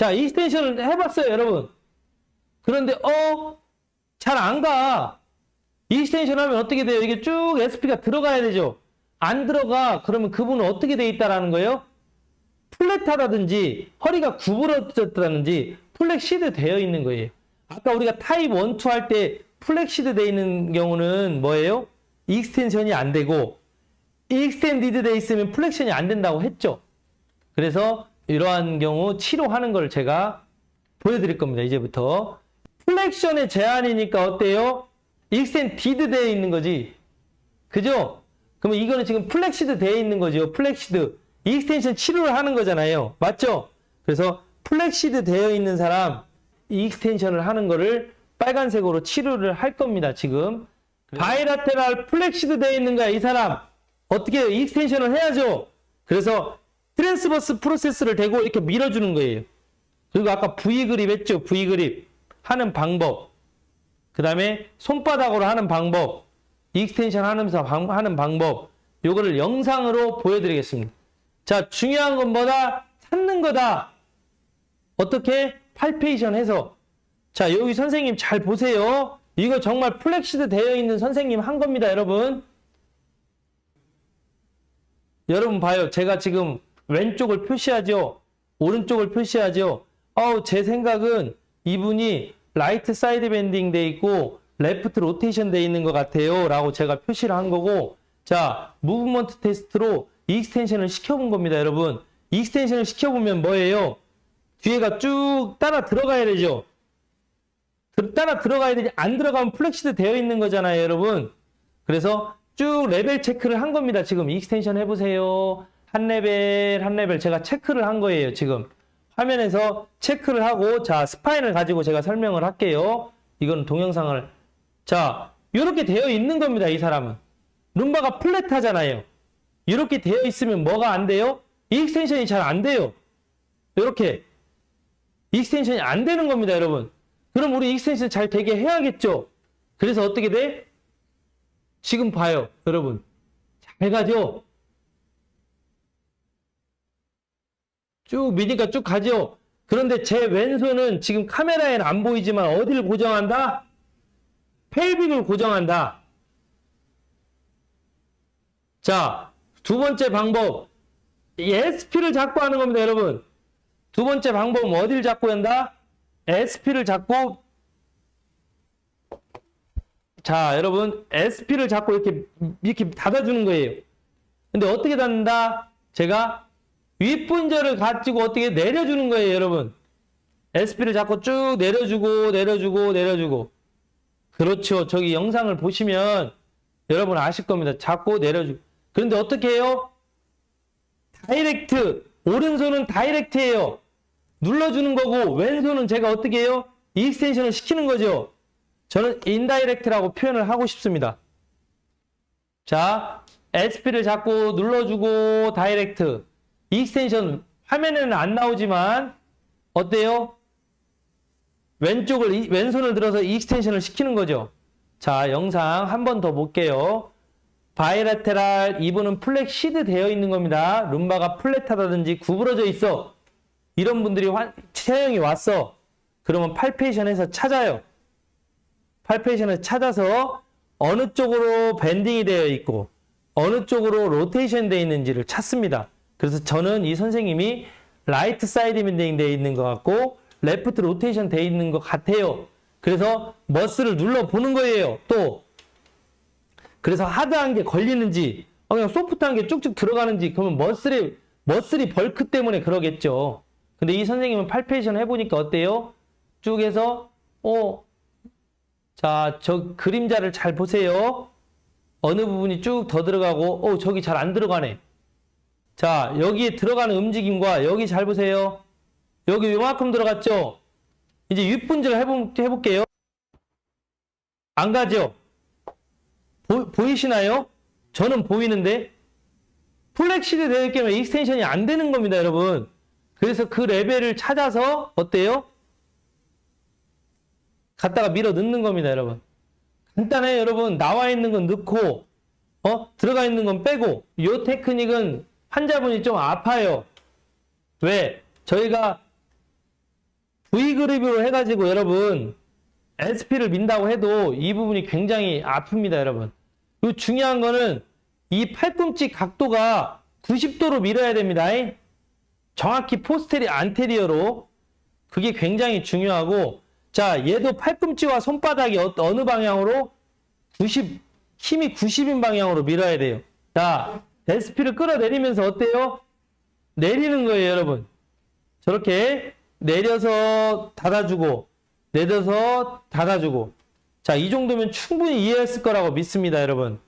자, 익스텐션을 해봤어요, 여러분. 그런데, 어? 잘 안 가. 익스텐션 하면 어떻게 돼요? 이게 쭉 SP가 들어가야 되죠? 안 들어가. 그러면 그분은 어떻게 돼 있다라는 거예요? 플랫하다든지, 허리가 구부러졌다든지, 플렉시드 되어 있는 거예요. 아까 우리가 타입 1, 2 할 때 플렉시드 되어 있는 경우는 뭐예요? 익스텐션이 안 되고, 익스텐디드 돼 있으면 플렉션이 안 된다고 했죠. 그래서 이러한 경우 치료하는 걸 제가 보여드릴 겁니다. 이제부터. 플렉션의 제한이니까 어때요? 익스텐디드 되어 있는 거지. 그죠? 그러면 이거는 지금 플렉시드 되어 있는 거죠. 플렉시드. 익스텐션 치료를 하는 거잖아요. 맞죠? 그래서 플렉시드 되어 있는 사람 익스텐션을 하는 거를 빨간색으로 치료를 할 겁니다. 지금. 바이라테랄 플렉시드 되어 있는 거야. 이 사람. 어떻게? 익스텐션을 해야죠. 그래서 트랜스버스 프로세스를 대고 이렇게 밀어주는 거예요. 그리고 아까 V 그립 했죠. V 그립 하는 방법. 그 다음에 손바닥으로 하는 방법. 익스텐션 하면서 방- 하는 방법. 요거를 영상으로 보여드리겠습니다. 자, 중요한 건 뭐다? 찾는 거다. 어떻게? 팔페이션 해서. 자, 여기 선생님 잘 보세요. 이거 정말 플렉시드 되어 있는 선생님 한 겁니다, 여러분. 여러분 봐요. 제가 지금 왼쪽을 표시하죠. 오른쪽을 표시하죠. 어우, 제 생각은 이분이 라이트 사이드 밴딩 돼 있고 레프트 로테이션 돼 있는 것 같아요. 라고 제가 표시를 한 거고 자, 무브먼트 테스트로 익스텐션을 시켜본 겁니다, 여러분. 익스텐션을 시켜보면 뭐예요? 뒤에가 쭉 따라 들어가야 되죠. 들- 따라 들어가야 되지 안 들어가면 플렉시드 되어 있는 거잖아요, 여러분. 그래서 쭉 레벨 체크를 한 겁니다. 지금 익스텐션 해보세요. 한 레벨 한 레벨 제가 체크를 한 거예요. 지금 화면에서 체크를 하고 자 스파인을 가지고 제가 설명을 할게요. 이건 동영상을 자 이렇게 되어 있는 겁니다. 이 사람은 룸바가 플랫하잖아요. 이렇게 되어 있으면 뭐가 안 돼요? 익스텐션이 잘 안 돼요. 이렇게 익스텐션이 안 되는 겁니다, 여러분. 그럼 우리 익스텐션 잘 되게 해야겠죠? 그래서 어떻게 돼? 지금 봐요, 여러분. 잘 가죠? 쭉 미니까 쭉 가죠? 그런데 제 왼손은 지금 카메라에는 안 보이지만 어디를 고정한다? 펠빅을 고정한다. 자, 두 번째 방법. 이 SP를 잡고 하는 겁니다, 여러분. 두 번째 방법은 어디를 잡고 한다? SP를 잡고 자, 여러분 SP를 잡고 이렇게 이렇게 닫아주는 거예요. 근데 어떻게 닫는다? 제가 윗분절을 가지고 어떻게 내려주는 거예요, 여러분. SP를 잡고 쭉 내려주고 내려주고 내려주고. 그렇죠. 저기 영상을 보시면 여러분 아실 겁니다. 잡고 내려주고. 그런데 어떻게 해요? 다이렉트. 오른손은 다이렉트예요. 눌러주는 거고 왼손은 제가 어떻게 해요? 익스텐션을 시키는 거죠. 저는 인다이렉트라고 표현을 하고 싶습니다. 자, SP를 잡고 눌러주고 다이렉트. 익스텐션 화면에는 안 나오지만 어때요? 왼쪽을 이- 왼손을 들어서 익스텐션을 시키는 거죠. 자, 영상 한 번 더 볼게요. 바이라테랄 이분은 플렉시드 되어 있는 겁니다. 룸바가 플랫하다든지 구부러져 있어. 이런 분들이 화- 체형이 왔어. 그러면 팔페이션에서 찾아요. 팔페이션을 찾아서 어느 쪽으로 밴딩이 되어 있고 어느 쪽으로 로테이션 되어 있는지를 찾습니다. 그래서 저는 이 선생님이 라이트 사이드 밴딩 되어 있는 것 같고 레프트 로테이션 되어 있는 것 같아요. 그래서 머스를 눌러 보는 거예요. 또 그래서 하드한 게 걸리는지 어, 그냥 소프트한 게 쭉쭉 들어가는지 그러면 머슬이 머슬이 벌크 때문에 그러겠죠. 근데 이 선생님은 팔페이션 해보니까 어때요? 쭉 해서 어, 자, 저 그림자를 잘 보세요. 어느 부분이 쭉 더 들어가고 어, 저기 잘 안 들어가네. 자, 여기에 들어가는 움직임과 여기 잘 보세요. 여기 요만큼 들어갔죠? 이제 윗분절 해보, 해볼 게요. 안 가죠? 보, 보이시나요? 저는 보이는데 플렉시드 되어 있기면 익스텐션이 안 되는 겁니다, 여러분. 그래서 그 레벨을 찾아서 어때요? 갖다가 밀어 넣는 겁니다, 여러분. 간단해요, 여러분. 나와 있는 건 넣고, 어? 들어가 있는 건 빼고, 요 테크닉은 환자분이 좀 아파요. 왜? 저희가 V그립으로 해가지고 여러분 SP를 민다고 해도 이 부분이 굉장히 아픕니다, 여러분. 그리고 중요한 거는 이 팔꿈치 각도가 90도로 밀어야 됩니다. 정확히 포스테리 안테리어로 그게 굉장히 중요하고 자 얘도 팔꿈치와 손바닥이 어, 어느 방향으로 90 힘이 90인 방향으로 밀어야 돼요. 자 SP를 끌어내리면서 어때요? 내리는 거예요, 여러분. 저렇게 내려서 닫아주고 내려서 닫아주고 자 이 정도면 충분히 이해했을 거라고 믿습니다, 여러분.